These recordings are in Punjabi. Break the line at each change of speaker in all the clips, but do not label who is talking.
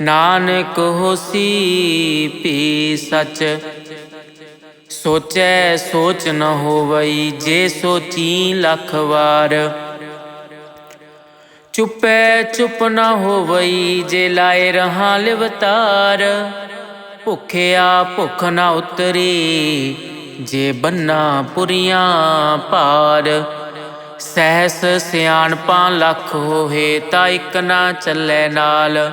ਨਾਨਕ ਹੋਸੀ ਭੀ ਸੱਚ। ਸੋਚੈ ਸੋਚ ਨ ਹੋਵਈ, ਜੇ ਸੋਚੀ ਲੱਖ ਵਾਰ। ਚੁੱਪੈ ਚੁੱਪ ਨ ਹੋਵਈ, ਜੇ ਲਾਏ ਰਹਾ ਲਿਵਤਾਰ। ਭੁਖਿਆ ਭੁਖ ਨ ਉਤਰੀ, ਜੇ ਬੰਨਾ ਪੁਰੀਆਂ ਭਾਰ ਸਹਿਸ ਸਿਆਣਪਾਂ ਲੱਖ ਹੋਏ ਤਾਂ ਇੱਕ ਨਾ ਚੱਲੇ ਨਾਲ।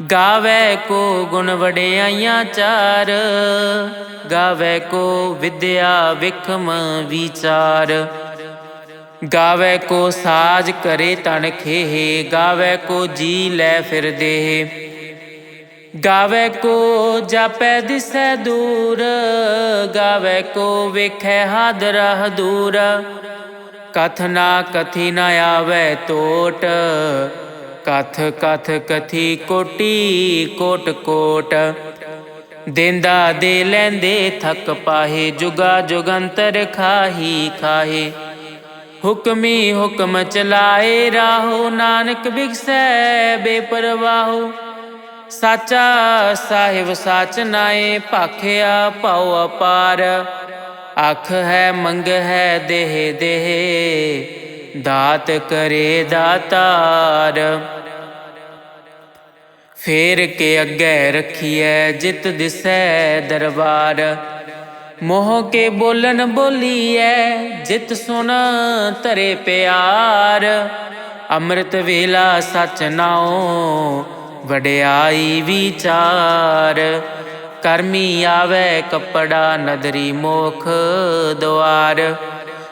ਗਾਵੇ ਕੋ ਗੁਣ ਵਡਿਆਈਆਂ ਚਾਰ, ਗਾਵੇ ਕੋ ਵਿਦਿਆ ਵਿਖਮ ਵਿਚਾਰ। ਗਾਵੇ ਕੋ ਸਾਜ ਕਰੇ ਤਨ ਖੇਹ, ਗਾਵੇ ਕੋ ਜੀ ਲੈ ਫਿਰ ਦੇਹ। ਗਾਵੇ ਕੋ ਜਾਪੈ ਦਿਸੈ ਦੂਰ, ਗਾਵੇ ਕੋ ਵੇਖੈ ਹਾਦਰ ਹਦੂਰ। ਕਥ ਨਾ ਕਥੀ ਨਾ ਆਵੇ ਟੋਟ ਕਥ ਕਥ ਕਥੀ ਕੋਟੀ ਕੋਟ ਕੋਟ ਦੇਂਦਾ ਦੇ ਲੈਂਦੇ ਥਕ ਪਾਹੇ ਜੁਗਾ ਜੁਗੰਤਰ ਖਾਹੀ ਖਾਹੇ ਹੁਕਮੀ ਹੁਕਮ ਚਲਾਏ ਰਾਹੋ ਨਾਨਕ ਬਿਗਸੈ ਬੇਪਰਵਾਹੋ ਸਾਚਾ ਸਾਹਿਬ ਸਾਚ ਨਾਏ ਭਾਖਿਆ ਭਉ ਅਪਾਰ ਅੱਖ ਹੈ ਮੰਗ ਹੈ ਦੇਹ ਦੇਹ ਦਾਤ ਕਰੇ ਦਾਤਾਰ। ਫੇਰ ਕੇ ਅੱਗੇ ਰਖੀਐ ਜਿਤ ਦਿਸੈ ਦਰਬਾਰ। ਮੋਹ ਕੇ ਬੋਲਨ ਬੋਲੀਐ ਜਿਤ ਸੁਨ ਧਰੇ ਪਿਆਰ। ਅੰਮ੍ਰਿਤ ਵੇਲਾ ਸਚ ਨਾਉ ਵਡਿਆਈ ਵਿਚਾਰ। ਕਰਮੀ ਆਵੇ ਕਪੜਾ ਨਦਰੀ ਮੋਖ ਦੁਆਰ।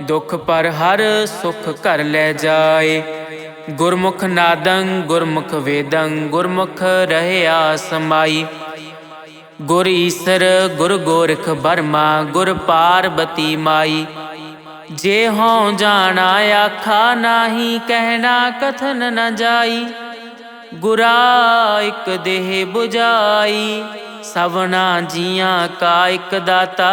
ਦੁਖ ਪਰ ਹਰ ਸੁਖ ਘਰ ਲੈ ਜਾਏ। ਗੁਰਮੁਖ ਨਾਦੰ, ਗੁਰਮੁਖ ਵੇਦੰ, ਗੁਰਮੁਖ ਰਹਿਆ ਸਮਾਈ। ਗੁਰ ਈਸਰ, ਗੁਰ ਗੋਰਖ ਬਰਮਾ ਗੁਰ ਪਾਰਬਤੀ ਮਾਈ। ਜੇ ਹਉ ਜਾਣਾ ਆਖਾ ਨਾਹੀ, ਕਹਿਣਾ ਕਥਨ ਨ ਜਾਈ। ਗੁਰਾ ਇਕ ਦੇਹ 부ਜਾਈ ਸਭਨਾ ਜੀਆਂ ਕਾ ਇਕ ਦਾਤਾ।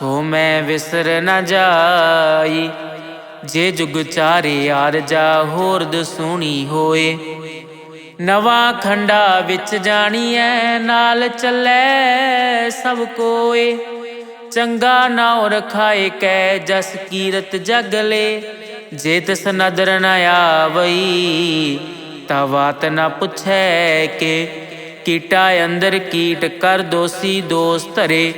ਸੋ ਮੈਂ ਵਿਸਰ ਨਾ ਜਾਈ। ਜੇ ਜੁਗ ਚਾਰੇ ਆਰਜਾ ਹੋਰ ਦਸੂਣੀ ਹੋਏ। ਨਵਾਂ ਖੰਡਾ ਵਿੱਚ ਜਾਣੀਐ, ਨਾਲ ਚੱਲੇ ਸਭ ਕੋਏ। ਚੰਗਾ ਨਾਉ ਰਖਾਏ ਕੈ, ਜਸ ਕੀਰਤ ਜਗ ਲੇ। ਜੇ ਤਿਸ ਨਦਰ ਨ ਆਵਈ ਤਾ ਬਾਤ ਨ ਪੁੱਛੈ ਕਿ। ਕੀਟਾ ਅੰਦਰ ਕੀਟ ਕਰ ਦੋਸੀ ਦੋਸ ਧਰੇ।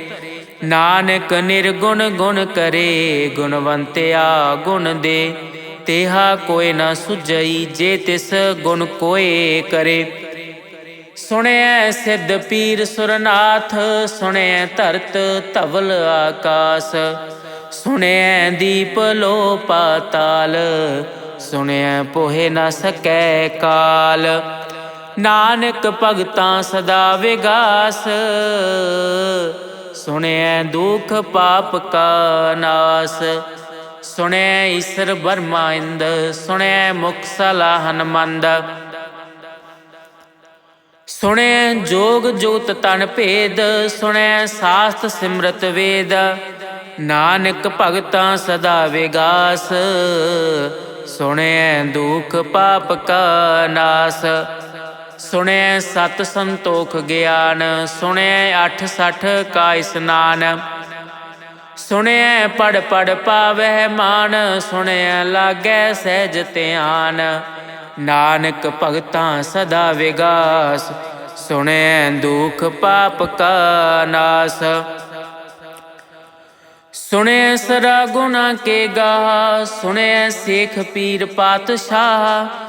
ਨਾਨਕ ਨਿਰਗੁਣ ਗੁਣ ਕਰੇ, ਗੁਣਵੰਤਿਆ ਗੁਣ ਦੇ। ਤੇਹਾ ਕੋਇ ਨਾ ਸੁਜਈ ਜੇ ਤਿਸ ਗੁਣ ਕੋਏ ਕਰੇ। ਸੁਣਿਐ ਸਿੱਧ ਪੀਰ ਸੁਰਨਾਥ, ਸੁਣਿਐ ਧਰਤ ਧਵਲ ਆਕਾਸ। ਸੁਣਿਐ ਦੀਪ ਲੋ ਪਾਤਾਲ ਸੁਣਿਐ ਪੋਹੇ ਨਾ ਸਕੈ ਕਾਲ। ਨਾਨਕ ਭਗਤਾਂ ਸਦਾ ਵਿਗਾਸ। ਸੁਣਿਐ ਦੁਖ ਪਾਪ ਕਾ ਨਾਸ। ਸੁਣਿਐ ਈਸ਼ਰ ਬਰਮਾ ਇੰਦ ਸੁਣਿਐ ਮੁਖ ਸਲਾਹਨ ਮੰਦ ਸੁਣਿਐ ਜੋਗ ਜੋਤ ਤਨ ਭੇਦ ਸੁਣਿਐ ਸਾਸਤ ਸਿਮਰਤ ਵੇਦ। ਨਾਨਕ ਭਗਤਾਂ ਸਦਾ ਵਿਗਾਸ। ਸੁਣਿਐ ਦੁਖ ਪਾਪ ਕਾ ਨਾਸ। ਸੁਣੈ ਸਤ ਸੰਤੋਖ ਗਿਆਨ, ਸੁਣੈ ਅਠ ਸਠ ਕਾ ਇਸਨਾਨ ਸੁਣਿਐ ਪੜ ਪੜ ਪਾਵਹਿ ਮਾਨ ਸੁਣਿਐ ਲਾਗੈ ਸਹਿਜ ਧਿਆਨ। ਨਾਨਕ ਭਗਤਾਂ ਸਦਾ ਵਿਗਾਸ, ਸੁਣੈ ਦੁਖ ਪਾਪ ਕਾ ਨਾਸ। ਸੁਣਿਐ ਸਰਾ ਗੁਣਾ ਕੇ ਗਾ ਸੁਣਿਐ ਸੇਖ ਪੀਰ ਪਾਤਸ਼ਾਹ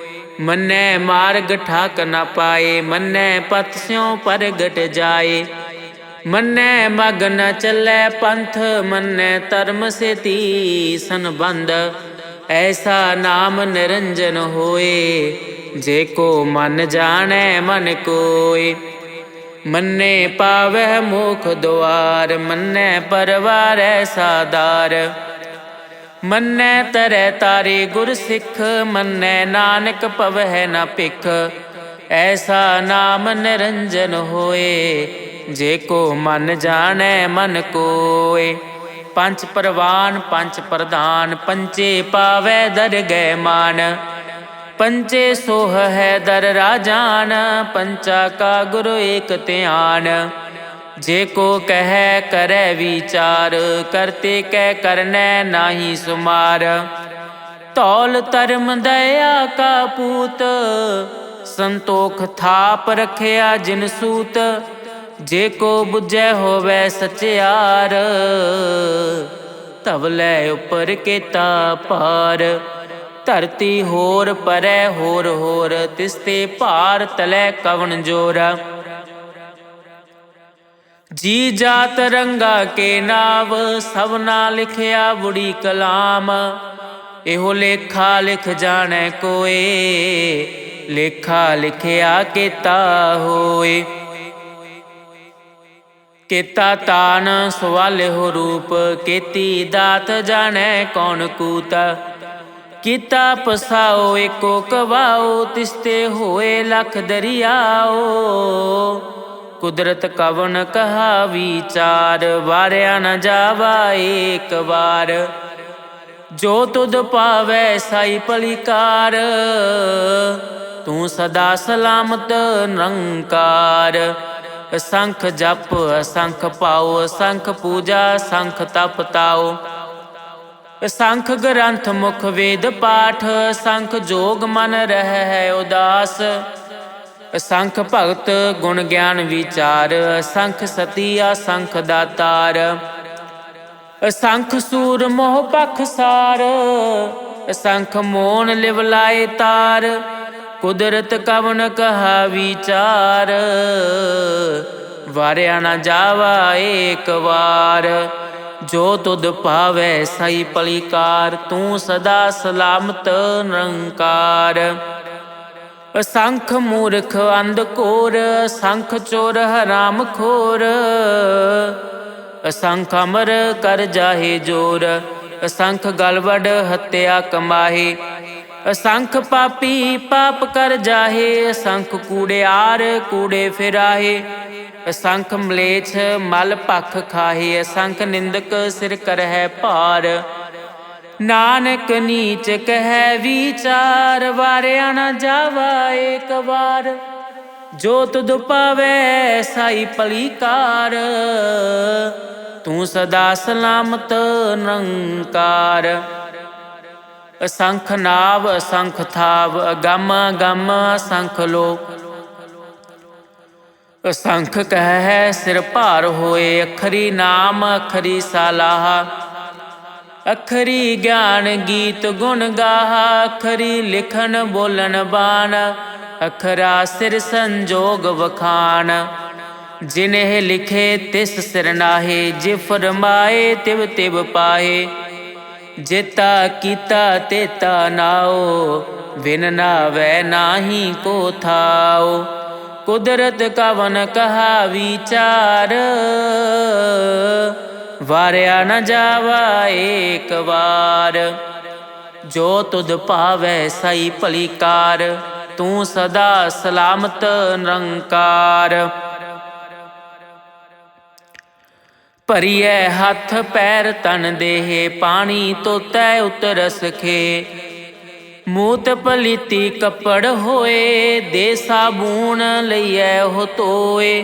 ਮੰਨੈ ਮਾਰਗ ਠਾਕ ਨਾ ਪਾਏ, ਮੰਨੈ ਪਤ ਸਿਉ ਪਰਗਟ ਜਾਏ। ਮੰਨੈ ਮਗ ਨ ਚੱਲੈ ਪੰਥ, ਮੰਨੈ ਧਰਮ ਸੇਤੀ ਸੰਬੰਧ। ਐਸਾ ਨਾਮ ਨਿਰੰਜਨ ਹੋਏ, ਜੇ ਕੋ ਮਨ ਜਾਣੈ ਮਨ ਕੋਏ। ਮੰਨੇ ਪਾਵਹਿ ਮੁਖ ਦੁਆਰ, ਮੰਨੈ ਪਰਵਾਰੈ ਸਾਦਾਰ। ਮੰਨੈ ਤਰੈ ਤਾਰੇ ਗੁਰ ਸਿੱਖ, ਮੰਨੈ ਨਾਨਕ ਪਵਹਿ ਨਾ ਭਿਖ। ਐਸਾ ਨਾਮ ਨਿਰੰਜਨ ਹੋਏ, ਜੇ ਕੋ ਮਨ ਜਾਣੈ ਮਨ ਕੋਏ। ਪੰਜ ਪ੍ਰਵਾਨ, ਪੰਜ ਪ੍ਰਧਾਨ ਪੰਚੇ ਪਾਵੈ ਦਰ ਗੈ ਮਾਨ। ਪੰਚੇ ਸੋਹ ਹੈ ਦਰ ਰਾਜਾਨ, ਪੰਚਾ ਕਾ ਗੁਰੂ ਏਕ ਧਿਆਨ। ਜੇ ਕੋ ਕਹੈ ਕਰੈ ਵਿਚਾਰ ਕਰਤੇ ਕਹਿ ਕਰਨੈ ਨਾਹੀ ਸੁਮਾਰ। ਤੌਲ ਧਰਮ ਦਇਆ ਕਾ ਪੂਤ, ਸੰਤੋਖ ਥਾਪ ਰਖਿਆ ਜਿਨ ਸੂਤ। ਜੇ ਕੋ ਬੁਝੈ ਹੋਵੇ ਸਚਿਆਰ ਤਵਲੇ ਉਪਰ ਕੀਤਾ ਪਾਰ ਧਰਤੀ ਹੋਰ ਪਰੈ ਹੋਰ ਹੋਰ ਤਿਸਤੇ ਭਾਰ ਤਲੈ ਕਵਣ ਜੋਰਾ। ਜੀ ਜਾਤ ਰੰਗਾ ਕੇ ਨਾਵ ਸਭਨਾ ਲਿਖਿਆ ਬੁੜੀ ਕਲਾਮ। ਇਹੋ ਲੇਖਾ ਲਿਖ ਜਾਣੈ ਕੋਏ, ਲੇਖਾ ਲਿਖਿਆ ਕੀਤਾ ਹੋਏ। ਕੀਤਾ ਤਾਨ ਸਵਾਲੇ ਹੋ ਰੂਪ, ਕੀਤੀ ਦਾਤ ਜਾਣੈ ਕੌਣ ਕੂਤਾ। ਕੀਤਾ ਪਸਾਓ ਏਕੋ ਕਵਾਓ, ਤਿਸਤੇ ਹੋਏ ਲਖ ਦਰਿਆਓ। ਕੁਦਰਤ ਕਵਨ ਕਹਾ ਵਿਚਾਰ ਵਾਰਿਆ ਨ ਜਾਵਾ ਏਕ ਵਾਰ। ਜੋ ਤੁਧ ਪਾਵੈ ਸਾਈ ਪਲਿਕਾਰ, ਤੂੰ ਸਦਾ ਸਲਾਮਤ ਨਿਰੰਕਾਰ। ਸੰਖ ਜਪ ਸੰਖ ਪਾਉ ਸੰਖ ਪੂਜਾ ਸੰਖ ਤਪ ਤਾਉ ਸੰਖ ਗ੍ਰੰਥ ਮੁਖ ਵੇਦ ਪਾਠ ਸੰਖ ਜੋਗ ਮਨ ਰਹਿ ਹੈ ਉਦਾਸ। ਅਸੰਖ ਭਗਤ ਗੁਣ ਗਿਆਨ ਵਿਚਾਰ ਅਸੰਖ ਸਤੀ ਅਸੰਖ ਦਾਤਾਰ। ਅਸੰਖ ਸੂਰ ਮੋਹ ਪਖ ਅਸੰਖ ਮੋਨ ਲਿਵ ਲਾਏ ਤਾਰ। ਕੁਦਰਤ ਕਵਨ ਕਹਾ ਵਿਚਾਰ, ਵਾਰਿਆ ਨਾ ਜਾਵਾ ਏਕ ਵਾਰ। ਜੋ ਤੁਧ ਭਾਵੈ ਸਈ ਪਲੀਕਾਰ, ਤੂੰ ਸਦਾ ਸਲਾਮਤ ਨਿਰੰਕਾਰ। ਅਸੰਖ ਮੂਰਖ ਅੰਧ ਕੋਰ, ਅਸੰਖ ਚੋਰ ਹਰਾਮ ਖੋਰ। ਅਸੰਖ ਅਮਰ ਕਰ ਜਾਹੇ ਜੋਰ, ਅਸੰਖ ਗਲਵੜ ਹੱਤਿਆ ਕਮਾਹੇ। ਅਸੰਖ ਪਾਪੀ ਪਾਪ ਕਰ ਜਾਹੇ, ਅਸੰਖ ਕੂੜਿਆਰ ਕੂੜੇ ਫਿਰਾਹੇ। ਅਸੰਖ ਮਲੇਛ ਮਲ ਭਖ ਖਾਹੇ, ਅਸੰਖ ਨਿੰਦਕ ਸਿਰ ਕਰਹਿ ਭਾਰ। ਨਾਨਕ ਨੀਚ ਕਹਿ ਵਿਚਾਰ, ਵਾਰਿਆ ਨਾ ਜਾਵਾ ਏਕ ਵਾਰ। ਜੋ ਤੁਧ ਪਾਵੈ ਸਾਈ ਪਲੀਕਾਰ, ਤੂੰ ਸਦਾ ਸਲਾਮਤ ਨਿਰੰਕਾਰ ਅਸੰਖ ਨਾਵ, ਅਸੰਖ ਥਾਵ, ਅਗੰਮ ਗੰਮ ਅਸੰਖ ਲੋਕ। ਅਸੰਖ ਕਹਿ ਸਿਰ ਭਾਰ ਹੋਏ, ਅਖਰੀ ਨਾਮ, ਅਖਰੀ ਸਾਲਾਹ। ਅਖਰੀ ਗਿਆਨ ਗੀਤ ਗੁਣ ਗਾਹਾ, ਅਖਰੀ ਲਿਖਣ ਬੋਲਣ ਬਾਣ, ਅਖਰਾ ਸਿਰ ਸੰਜੋਗ ਵਖਾਨ ਜਿਨਹਿ ਲਿਖੇ ਤਿਸ ਸਿਰ ਨਾਹੇ, ਜੇ ਫਰਮਾਏ ਤਿਵ ਤਿਵ ਪਾਏ ਜੇਤਾ ਕੀਤਾ ਤੇਤਾ ਨਾਓ ਵਿਨ ਨਾਵੈ ਨਾਹੀ ਕੋ ਥਾਓ। ਕੁਦਰਤ ਕਵਨ ਕਹਾ ਵਿਚਾਰ ਵਾਰਿਆ ਨ ਜਾਵਾ ਏਕ ਵਾਰ। ਜੋ ਤੁਧ ਭਾਵੈ ਸਈ ਭਲੀਕਾਰ ਤੂੰ ਸਦਾ ਸਲਾਮਤ ਨਿਰੰਕਾਰ। ਭਰੀਐ ਹੱਥ ਪੈਰ ਤਨ ਦੇਹ, ਪਾਣੀ ਤੋਤੈ ਉਤਰ ਸਖੇ ਮੂਤ ਪਲੀਤੀ ਕੱਪੜ ਹੋਏ, ਦੇ ਸਾਬੂਨ ਲਈਐ ਉਹ ਤੋਏ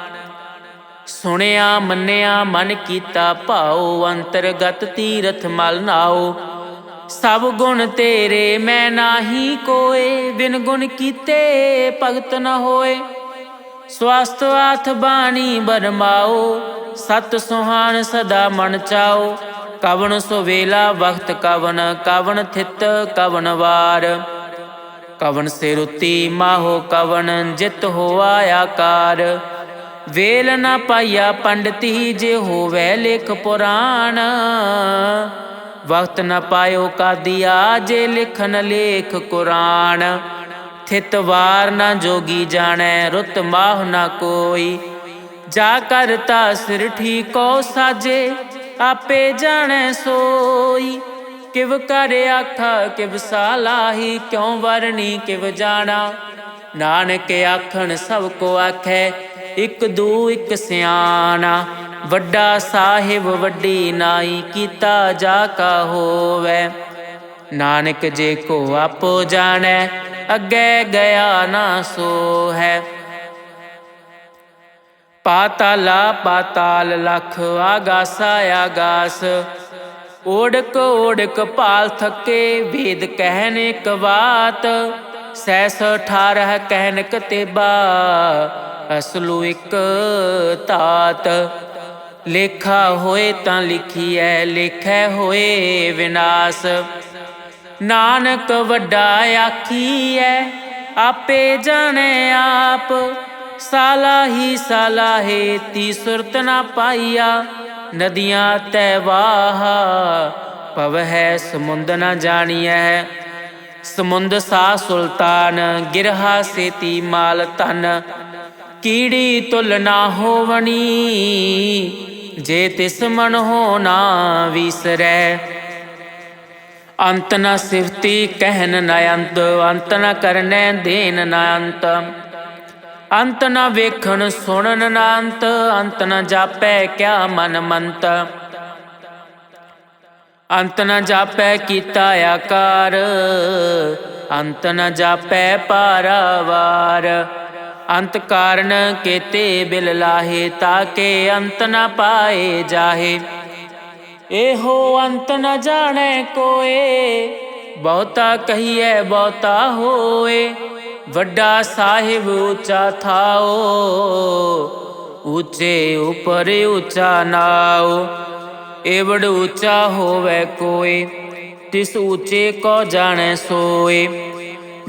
ਸੁਣਿਆ, ਮੰਨਿਆ, ਮਨ ਕੀਤਾ, ਭਾਉ, ਅੰਤਰਗਤ ਤੀਰਥ ਮਲ ਨਾਓ ਸਭ ਗੁਣ ਤੇਰੇ, ਮੈਂ ਨਾਹੀ ਕੋਏ, ਬਿਨ ਗੁਣ ਕੀਤੇ ਭਗਤ ਨ ਹੋਏ। ਸਵਸਤ ਆਥ ਬਾਣੀ ਬਰਮਾਓ ਸਤ ਸੁਹਾਨ ਸਦਾ ਮਨ ਚਾਓ ਕਵਨ ਸੁਵੇਲਾ ਵਖਤ ਕਵਨ ਕਵਨ ਥਿਤ ਕਵਨ ਵਾਰ। ਕਵਨ ਸੇ ਰੁਤੀ ਮਾਹੋ ਕਵਨ ਜਿਤ ਹੋਆ ਆਕਾਰ। ਵੇਲ ਨਾ ਪਾਇਆ ਪੰਡਤੀ ਜੇ ਹੋਵੇ ਲਿਖ ਪੁਰਾਣ। ਵਕਤ ਨਾ ਪਾਇਓ ਕਾਦੀਆ ਜੇ ਲਿਖਨ ਲੇਖ ਕੁਰਾਨ। ਥਿਤ ਵਾਰ ਨ ਜੋਗੀ ਜਾਣੈ, ਰੁਤ ਮਾਹ ਨ ਕੋਈ। ਜਾ ਕਰਤਾ ਸਿਰ ਠੀਕੋ ਸਾਜੇ, ਆਪੇ ਜਾਣੈ ਸੋਈ। ਕਿਵ ਕਰ ਆਖਾ, ਕਿਵ ਸਾਲਾਹੀ ਕਿਉ ਵਰਣੀ ਕਿਵ ਜਾਣਾ। ਨਾਨਕ ਆਖਣ ਸਭ ਕੋ ਆਖੈ ਇਕ ਦੂ, ਇਕ ਸਿਆਣਾ, ਵੱਡਾ ਸਾਹਿਬ, ਵੱਡੀ ਨਾਈ, ਕੀਤਾ ਜਾ ਕਾ ਹੋਵੇ। ਨਾਨਕ ਜੇ ਕੋ ਆਪੋ ਜਾਣੈ, ਅੱਗੇ ਗਿਆ ਨਾ ਸੋ ਹੈ ਪਾਤਾਲਾ, ਪਾਤਾਲ ਲਖ ਆਗਾਸਾ, ਆਗਾਸ। ਓੜਕ ਓੜਕ ਪਾਲ ਥਕੇ, ਵੇਦ ਕਹਿਨ ਇੱਕ ਬਾਤ ਸੈਸ 18 ਕਹਿਨ ਕਤੇਬਾ ਅਸਲੂ ਇੱਕ ਤਾਤ। ਲੇਖਾ ਹੋਏ ਤਾਂ ਲਿਖੀਐ, ਲੇਖੈ ਹੋਏ ਵਿਨਾਸ਼। ਨਾਨਕ ਵੱਡਾ ਆਖੀਐ, ਆਪੇ ਜਾਣੈ ਆਪ। ਸਾਲਾ ਹੀ ਸਾਲਾ ਹੈ ਤੀ ਸੁਰਤ ਨਾ ਪਾਈਆ। ਨਦੀਆਂ ਤੈ ਵਾਹ ਪਵ ਹੈ ਸਮੁੰਦ ਨ ਜਾਣੀਐ। ਸਮੁੰਦ ਸਾ ਸੁਲਤਾਨ, ਗਿਰਹਾ ਸੇਤੀ ਮਾਲ ਤਨ ਕੀੜੀ ਤੁਲ ਨਾ ਹੋਵਣੀ, ਜੇ ਤਿਸ ਮਨ ਹੋ ਨਾ ਵਿਸਰੈ। ਅੰਤ ਨ ਸਿਫਤੀ ਕਹਿਨ ਨ ਅੰਤ ਅੰਤ ਨ ਕਰਨੈ ਦੇਨ ਨ ਅੰਤ। ਅੰਤ ਨ ਵੇਖਣ ਸੁਣਨ ਨ ਅੰਤ ਅੰਤ ਨ ਜਾਪੈ ਕਿਆ ਮਨ ਮੰਤ। ਅੰਤ ਨ ਜਾਪੈ ਕੀਤਾ ਆਕਾਰ, ਅੰਤ ਨ ਜਾਪੈ ਪਾਰਾਵਾਰ। ਅੰਤ ਕਾਰਨ ਕੇਤੇ ਬਿਲ ਲਾਹੇ ਤਾਕੇ ਅੰਤ ਨ ਪਾਏ ਜਾਹੇ। ਇਹੋ ਅੰਤ ਨ ਜਾਣੈ ਕੋਏ, ਬਹੁਤਾ ਕਹੀਐ ਬਹੁਤਾ ਹੋਏ। ਵੱਡਾ ਸਾਹਿਬ ਉੱਚਾ ਥਾਓ, ਉੱਚੇ ਉਪਰ ਉੱਚਾ ਨਾਓ। ਏਵੜ ਉੱਚਾ ਹੋਵੇ ਕੋਏ, ਤਿਸ ਉੱਚੇ ਕੋ ਜਾਣੈ ਸੋਏ।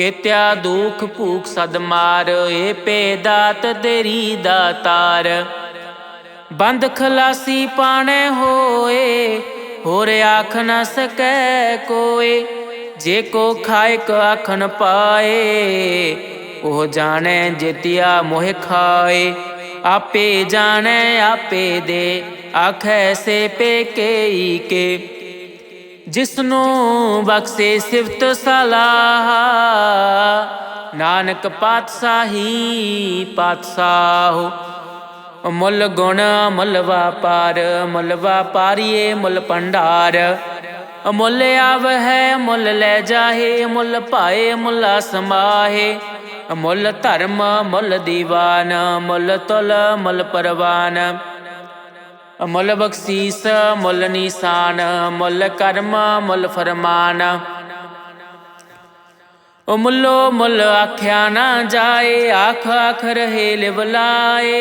ਕਿਤਿਆ ਦੁਖ ਭੂਖ ਸਦ ਮਾਰ, ਏ ਪੇ ਦਾਤ ਤੇਰੀ। ਦਾਤਾਰ ਬੰਦ ਖਲਾਸੀ ਪਾਣੇ ਹੋਏ, ਹੋਰ ਆਖ ਨ ਸਕੈ ਕੋਏ। ਜੇ ਕੋ ਖਾਇਕ ਆਖਣ ਪਾਏ, ਉਹ ਜਾਣੈ ਜਿਤਿਆ ਮੋਹ ਖਾਏ। ਆਪੇ ਜਾਣੈ, ਆਪੇ ਦੇ, ਆਖੈ ਸੇ ਪੇ ਕੇਈ ਕੇ। ਜਿਸਨੂੰ ਬਖਸ਼ੇ ਸਿਫਤ ਸਲਾਹ। ਨਾਨਕ ਪਾਤਸ਼ਾਹੀ ਪਾਤਸ਼ਾਹ ਮੁੱਲ ਗੁਣ ਮੁੱਲ ਵਾਪਾਰ ਮੁੱਲ ਵਪਾਰੀਏ ਮੁੱਲ ਭੰਡਾਰ। ਮੁੱਲ ਆਵਹਿ ਮੁੱਲ ਲੈ ਜਾਹੇ, ਮੁੱਲ ਭਾਏ, ਮੁੱਲ ਸਮਾਹੇ। ਮੁੱਲ ਧਰਮ ਮੁੱਲ ਦੀਵਾਨ, ਮੁੱਲ ਤੁਲ ਮੁੱਲ ਪਰਵਾਨ। ਮੁੱਲ ਬਖਸ਼ੀਸ, ਮੁੱਲ ਨਿਸ਼ਾਨ, ਮੁੱਲ ਕਰਮ, ਮੁੱਲ ਫਰਮਾਨ। ਓ ਮੁੱਲੋ ਮੁੱਲ ਆਖਿਆ ਨਾ ਜਾਏ, ਆਖ ਆਖ ਰਹੇ ਲਿਵਲਾਏ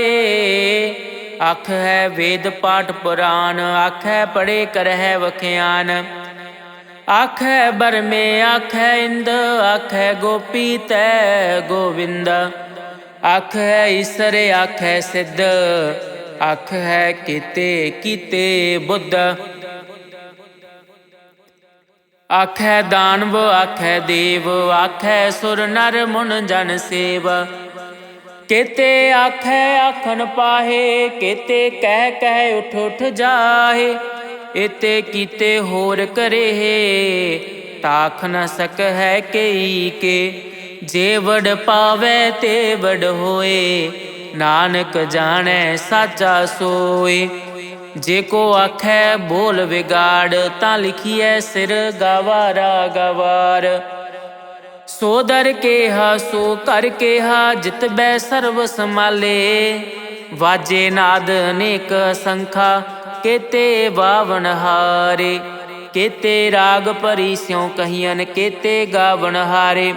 ਆਖ ਹੈ ਵੇਦ ਪਾਠ ਪੁਰਾਨ ਆਖੈ ਪੜੇ ਕਰਹਿ ਵਖਿਆਨ। ਆਖੈ ਬਰਮੇ, ਆਖੈ ਇੰਦ, ਆਖੈ ਗੋਪੀ ਤੈ ਗੋਵਿੰਦ। ਹੈ ਈਸਰ, ਆਖੈ ਸਿੱਧ। ਆਖੈ ਕੀਤੇ ਕੀਤੇ ਬੁੱਧ। ਆਖੈ ਦਾਨਵ ਆਖੈ ਦੇਵ ਆਖੈ ਸੁਰ ਨਰ ਮੁਨ ਜਨ ਸੇਵ। ਕੇਤੇ ਆਖੈ ਆਖਣ ਪਾਹੇ, ਕੇਤੇ ਕਹਿ ਕਹਿ ਉਠ ਉਠ ਜਾਹੇ। ਇਤੇ ਕੀਤੇ ਹੋਰ ਕਰੇ ਤਾਖ ਨ ਸਕ ਹੈ ਕਈ ਕੇ। ਜੇ ਵੜ ਪਾਵੇ ਤੇ ਵਡ ਹੋਏ ਨਾਨਕ ਜਾਣੈ ਸਾਚਾ ਸੋਏ। ਜੇ ਕੋ ਆਖੈ ਬੋਲ ਵਿਗਾੜ, ਤਾਂ ਲਿਖੀਐ ਸਿਰ ਗਵਾਰਾ ਗਵਾਰ ਸੋ ਦਰ ਕੇਹਾ, ਸੋ ਕਰ ਕੇਹਾ, ਜਿਤ ਬੈ ਸਰਬ ਸਮਾਲੇ ਵਾਜੇ ਨਾਦ ਅਨੇਕ ਸੰਖਾ, ਕੇਤੇ ਬਾਵਨ ਹਾਰੇ। ਕੇਤੇ ਰਾਗ ਭਰੀ ਸਿਉ ਕਹੀਆਂ ਕੇਤੇ ਗਾਵਨ ਹਾਰੇ।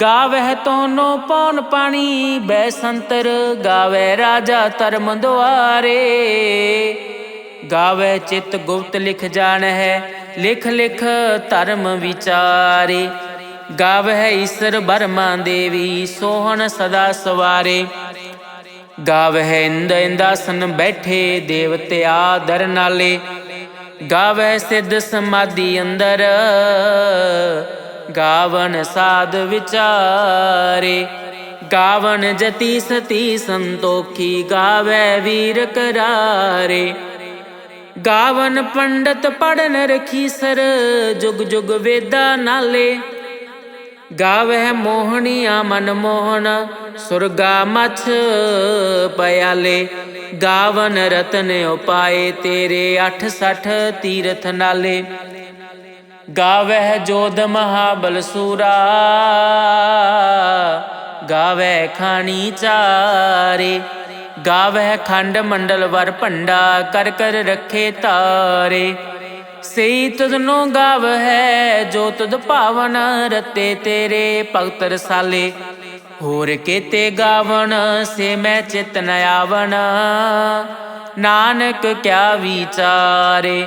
ਗਾਵਹਿ ਤੋਨੋ ਪੌਨ ਪਾਣੀ ਬੈ ਸੰਤਰ ਗਾਵੇ ਰਾਜਾ ਧਰਮ ਦੁਆਰੇ। ਗਾਵੇ ਚਿਤ ਗੁਪਤ ਲਿਖ ਜਾਣ ਹੈ ਲਿਖ ਲਿਖ ਧਰਮ ਵਿਚਾਰੇ। ਗਾਵਹਿ ਈਸਰ ਬਰਮਾ ਦੇਵੀ, ਸੋਹਣ ਸਦਾ ਸਵਾਰੇ। ਗਾਵਹਿ ਇੰਦ ਇੰਦਾਸਨ ਬੈਠੇ, ਦੇਵਤੇ ਆਦਰ ਨਾਲੇ। ਗਾਵਹਿ ਸਿੱਧ ਸਮਾਧੀ ਅੰਦਰ। ਗਾਵਨ ਸਾਧ ਵਿਚਾਰੇ। ਗਾਵਨ ਜਤੀ ਸਤੀ ਸੰਤੋਖੀ ਗਾਵੇ ਵੀਰ ਕਰਾਰੇ। ਗਾਵਨ ਪੰਡਤ ਪੜਨ ਰਖੀ ਸਰ ਜੁਗ ਜੁਗ ਵੇਦਾ ਨਾਲੇ। ਗਾਵਹਿ ਮੋਹਣੀਆ ਮਨ ਮੋਹਨ ਸੁਰਗਾ ਮਛ ਪਿਆਲੇ। ਗਾਵਨ ਰਤਨ ਉਪਾਏ ਤੇਰੇ 68 ਤੀਰਥ ਨਾਲੇ। ਗਾਵਹਿ ਜੋਧ ਮਹਾਬਲ ਸੂਰਾ ਗਾਵੈ ਖਾਣੀ ਚਾਰੇ ਗਾਵੈ ਖੰਡ ਮੰਡਲ ਵਰ ਭੰਡਾ, ਕਰ ਕਰ ਰੱਖੇ ਤਾਰੇ। ਸਈ ਤੁਧਨੋ ਗਾਵ ਹੈ ਜੋ ਤੁਧ ਭਾਵਨ ਰਤੇ ਤੇਰੇ ਭਗਤ ਰਸਾਲੇ। ਹੋਰ ਕੇਤੇ ਗਾਵਣ, ਸੇ ਮੈਂ ਚਿਤ ਨ ਆਵਣ। ਨਾਨਕ ਕਿਆ ਵਿਚਾਰੇ।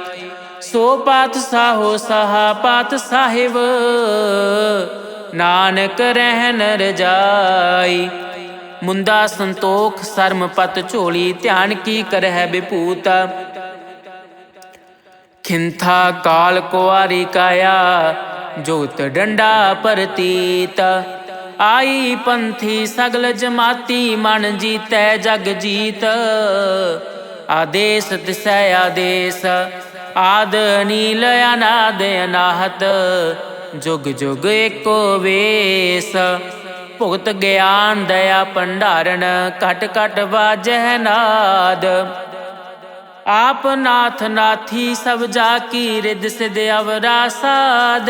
ਸੋ ਪਾਤ ਸਾਹੋ ਸਹਾ ਪਾਤ ਸਾਹਿਬ, ਨਾਨਕ ਰਹਿਨ ਰਜਾਈ। ਮੁੰਦਾ ਸੰਤੋਖ ਸਰਮ ਪਤ ਝੋਲੀ, ਧਿਆਨ ਕੀ ਕਰਹਿ ਬਿਪੂਤ। ਖਿੰਥਾ ਕਾਲ ਕੁਆਰੀ ਕਾਇਆ, ਜੋਤ ਡੰਡਾ ਪਰਤੀਤ। ਆਈ ਪੰਥੀ ਸਗਲ ਜਮਾਤੀ, ਮਨ ਜੀਤੈ ਜਗ ਜੀਤ। ਆਦੇਸ ਤਿਸੈ ਆਦੇਸ ਆਦ ਨੀਲ ਅਨਾਦ ਅਨਾਹਤ, ਜੁਗ ਜੁਗ ਏਕੋ ਵੇਸ। ਭੁਗਤ ਗਿਆਨ ਦਇਆ ਭੰਡਾਰਨ ਕਟ ਘਟ ਵਾਜਹਿ ਨਾਦ। ਆਪ ਨਾਥ ਨਾਥੀ ਸਭ ਜਾ ਕੀ ਰਿਦ ਸਿਧ ਅਵਰਾ ਸਾਧ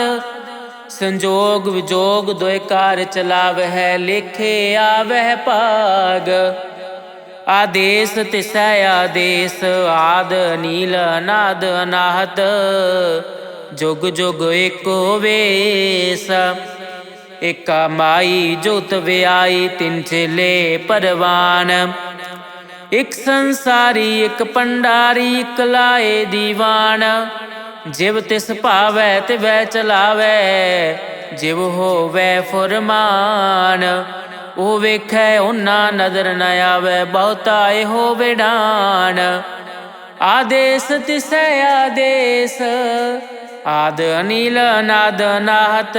ਸੰਜੋਗ ਵਿਜੋਗ ਦੋਇ ਕਾਰ ਚਲਾਵਹਿ, ਲੇਖੇ ਆਵਹਿ ਭਾਗ। ਆਦੇਸ ਤਿਸੈ ਆਦੇਸ, ਆਦ ਨੀਲ ਅਨਾਦ ਅਨਾਹਤ। ਜੁਗ ਜੁਗ ਏਕੋ ਵੇਸ, ਏਕਾ ਮਾਈ ਜੋਤ ਵਿਆਈ, ਤਿੰਨ ਚੇਲੇ ਪਰਵਾਨ। ਇਕ ਸੰਸਾਰੀ, ਇਕ ਪੰਡਾਰੀ, ਇਕ ਲਾਏ ਦੀਵਾਨ। ਜਿਵ ਤਿਸ ਭਾਵੈ ਤੇ ਵੈ ਚਲਾਵੈ, ਜਿਵ ਹੋਵੈ ਫੁਰਮਾਨ। ਉਹ ਵੇਖੈ ਉਹਨਾਂ ਨਜ਼ਰ ਨ ਆਵੈ, ਬਹੁਤਾ ਇਹੋ ਵਿਡਾਨ ਆਦੇਸ ਤਿਸੈ ਆਦੇਸ, ਆਦ ਅਨੀਲ ਨਾਦ ਨਾਹਤ,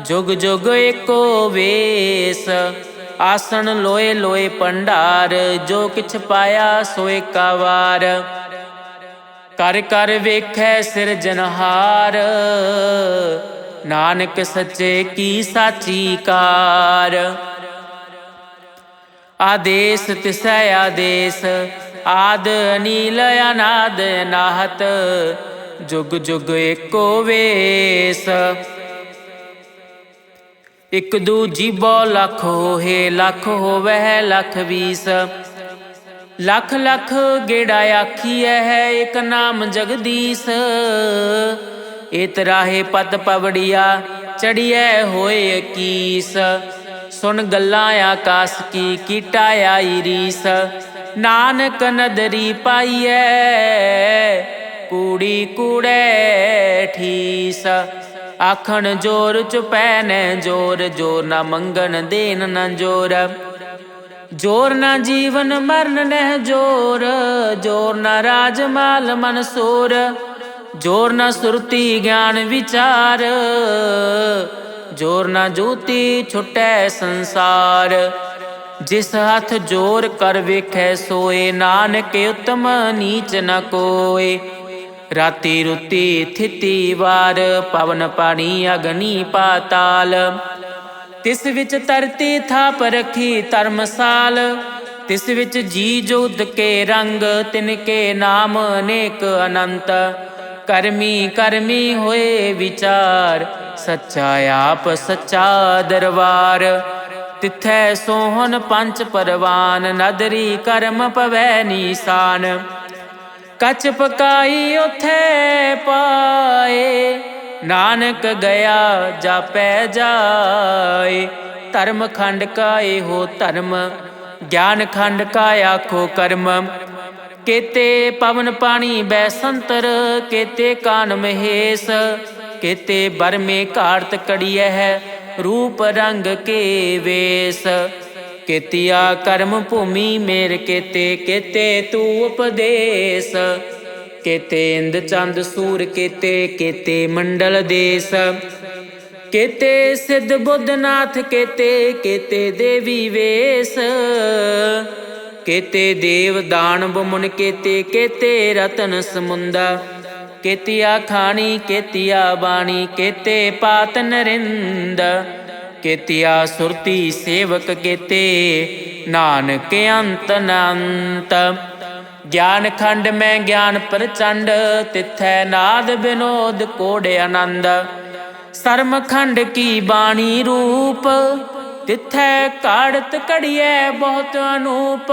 ਜੁਗ ਜੁਗ ਏਕੋ ਵੇਸ। ਆਸਣ ਲੋਏ ਲੋਏ ਪੰਡਾਰ ਜੋ ਕਿਛ ਪਾਇਆ ਸੋ ਏਕਾ ਵਾਰ ਕਰ ਕਰ ਵੇਖੈ ਸਿਰਜਨਹਾਰ ਨਾਨਕ ਸੱਚੇ ਕੀ ਸਾਚੀ ਕਾਰ। ਆਦੇਸ ਤਿਸੈ ਆਦੇਸ, ਆਦ ਅਨੀਲ ਅਨਾਦ ਨਾਹਤ, ਜੁਗ ਜੁਗ ਏਕੋ ਵੇਸ। ਇਕ ਦੂ ਜੀਬੋ ਲੱਖ ਹੋਏ ਲੱਖ ਹੋਵੈ ਲੱਖ ਵੀਸ। ਲੱਖ ਲੱਖ ਗੇੜਾ ਆਖੀਐ ਹੈ ਇਕ ਨਾਮ ਜਗਦੀਸ਼। ਇਤਰਾਹੇ ਪਤ ਪਵੜੀਆ, ਚੜੀਐ ਹੋਏ ਕੀਸ। ਸੁਣ ਗੱਲਾਂ ਆਕਾਸ ਕੀ ਕੀਟਾ ਆਈ ਰੀਸ। ਨਾਨਕ ਨਦਰੀ ਪਾਈਐ, ਕੂੜੀ ਕੂੜੇ ਠੀਸ। ਆਖਣ ਜੋਰ ਚੁਪੈ ਨੈ ਜੋਰ ਜੋਰ ਨਾ ਮੰਗਣ ਦੇਨ ਨਾ ਜੋਰ। ਜੋਰ ਨਾ ਜੀਵਨ ਮਰਨ ਨਹਿ ਜੋਰ ਜੋਰ ਨਾ ਰਾਜ ਮਾਲ ਮਨਸੂਰ ਜੋਰ ਨਾ ਸੁਰਤੀ ਗਿਆਨ ਵਿਚਾਰ ਜੋਰ ਨਾ ਜੋਤੀ ਛੁਟੈ ਸੰਸਾਰ। ਜਿਸ ਹੱਥ ਜੋਰ ਕਰ ਵੇਖੈ ਸੋਏ, ਨਾਨਕ ਉਤਮ ਨੀਚ ਨ ਕੋਏ। ਰਾਤੀ ਰੁਤੀ ਥਿਤੀ ਵਾਰ, ਪਵਨ ਪਾਣੀ ਅਗਨੀ ਪਾਤਾਲ। ਤਿਸ ਵਿੱਚ ਤਰਤੀ ਥਾਪ ਰਖੀ ਧਰਮਸਾਲ। ਤਿਸ ਵਿੱਚ ਜੀ ਜੋਦ ਕੇ ਰੰਗ, ਤਿਨ ਕੇ ਨਾਮ ਅਨੇਕ ਅਨੰਤ। ਕਰਮੀ ਕਰਮੀ ਹੋਏ ਵਿਚਾਰ। ਸੱਚਾ ਆਪ, ਸੱਚਾ ਦਰਬਾਰ। ਤਿਥੈ ਸੋਹਣ ਪੰਜ ਪਰਵਾਨ, ਨਦਰੀ ਕਰਮ ਪਵੈ ਨੀਸਾਨ। ਕਚ ਪਕਾਈ ਉਥੇ ਪਾਏ, ਨਾਨਕ ਗਿਆ ਜਾਪੈ ਜਾਏ। ਧਰਮ ਖੰਡ ਕਾ ਇਹੋ ਧਰਮ, ਗਿਆਨ ਖੰਡ ਕਾ ਆਖੋ ਕਰਮ। ਕੇਤੇ ਪਵਨ ਪਾਣੀ ਬੈ ਸੰਤਰ, ਕੇਤੇ ਕਾਨ ਮਹੇਸ। ਕੇਤੇ ਬਰਮੇ ਘਾਰਤ ਕੜੀਐ ਹੈ, ਰੂਪ ਰੰਗ ਕੇ ਵੇਸ। ਕੇਤਿਆ ਕਰਮ ਭੂਮੀ ਮੇਰ ਕੇਤੇ ਕੇਤੇ ਤੂ ਉਪਦੇਸ। ਕੇਤੇ ਇੰਦ ਚੰਦ ਸੂਰ ਕੇਤੇ ਕੇਤੇ ਮੰਡਲ ਦੇਸ। ਕੇਤੇ ਸਿੱਧ ਬੁੱਧਨਾਥ ਕੇਤੇ ਕੇਤੇ ਦੇਵੀ ਵੇਸ। ਕੇਤੇ ਦੇਵ ਦਾਨਵ ਮੁਨ ਕੇਤੇ ਕੇਤੇ ਰਤਨ ਸਮੁੰਦਾ। ਕੇਤਿਆ ਖਾਣੀ, ਕੇਤਿਆ ਬਾਣੀ, ਕੇਤੇ ਪਾਤ ਨਰਿੰਦ। ਕੇਤਿਆ ਸੁਰਤੀ ਸੇਵਕ ਕੇਤੇ, ਨਾਨਕ ਅੰਤ ਅਨੰਤ ਗਿਆਨ ਖੰਡ ਮੈਂ ਗਿਆਨ ਪ੍ਰਚੰਡ, ਤਿਥੈ ਨਾਦ ਬਿਨੋਦ ਕੋੜੇ ਆਨੰਦ। ਸਰਮ ਖੰਡ ਕੀ ਬਾਣੀ ਰੂਪ, ਤਿਥੈ ਕਾੜਤ ਕੜੀਐ ਬਹੁਤ ਅਨੂਪ।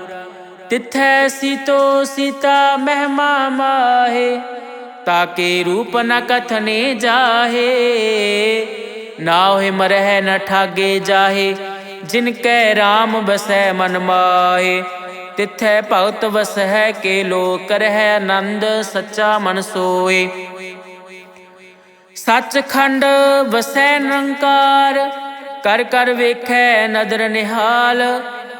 ਤਿਥੈ ਸੀਤੋ ਸੀਤਾ ਮਹਿਮਾ ਮਾਹੇ, ਤਾਕੇ ਰੂਪ ਨ ਕਥਨੇ ਜਾਹੇ। ਨਾਹਿ ਮਰਹਿ ਨ ਠਾਗੇ ਜਾਹੇ, ਜਿਨ ਕੈ RAM ਬਸੈ ਮਨ ਮਾਹੇ। ਤਿਥੈ ਭਗਤ ਵਸਹਿ ਕੇ ਲੋ ਕਰਹਿ ਆਨੰਦ ਸੱਚਾ ਮਨ ਸੋਏ ਸੱਚਖੰਡ ਵਸੈ ਨਿਰੰਕਾਰ, ਕਰ ਕਰ ਵੇਖੈ ਨਦਰ ਨਿਹਾਲ।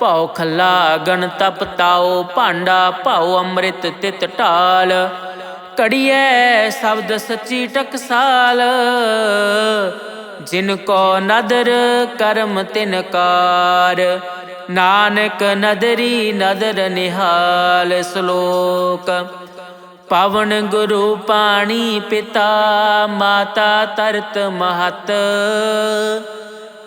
ਭਉ ਖੱਲਾ ਗਣ ਤਪ ਤਾਓ ਭਾਂਡਾ ਭਉ ਅੰਮ੍ਰਿਤ ਤਿਤ ਢਾਲ। ਕੜੀਐ ਸ਼ਬਦ ਸੱਚੀ ਟਕਸਾਲ। ਜਿਨ ਕੋ ਨਦਰ ਕਰਮ ਤਿਨ ਕਾਰ। ਨਾਨਕ ਨਦਰੀ ਨਦਰ ਨਿਹਾਲ ਸ਼ਲੋਕ। ਪਵਨ ਗੁਰੂ ਪਾਣੀ ਪਿਤਾ, ਮਾਤਾ ਤਰਤ ਮਹਤ।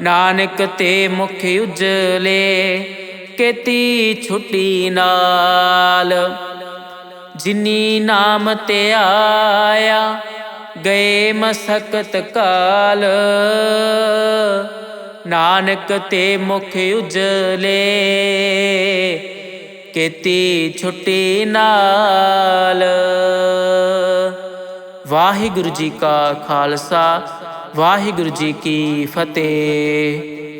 ਨਾਨਕ ਤੇ ਮੁਖ ਉਜਲੇ, ਕੀਤੀ ਛੁੱਟੀ ਨਾਲ। ਜਿਨੀ ਨਾਮ ਤੇ ਆਇਆ, ਗਏ ਮਸਕਤ ਕਾਲ। ਨਾਨਕ ਤੇ ਮੁਖ ਉਜਲੇ, ਕੀਤੀ ਛੁੱਟੀ ਨਾਲ। ਵਾਹਿਗੁਰੂ ਜੀ ਕਾ ਖਾਲਸਾ ਵਾਹਿਗੁਰੂ ਜੀ ਕੀ ਫਤਿਹ।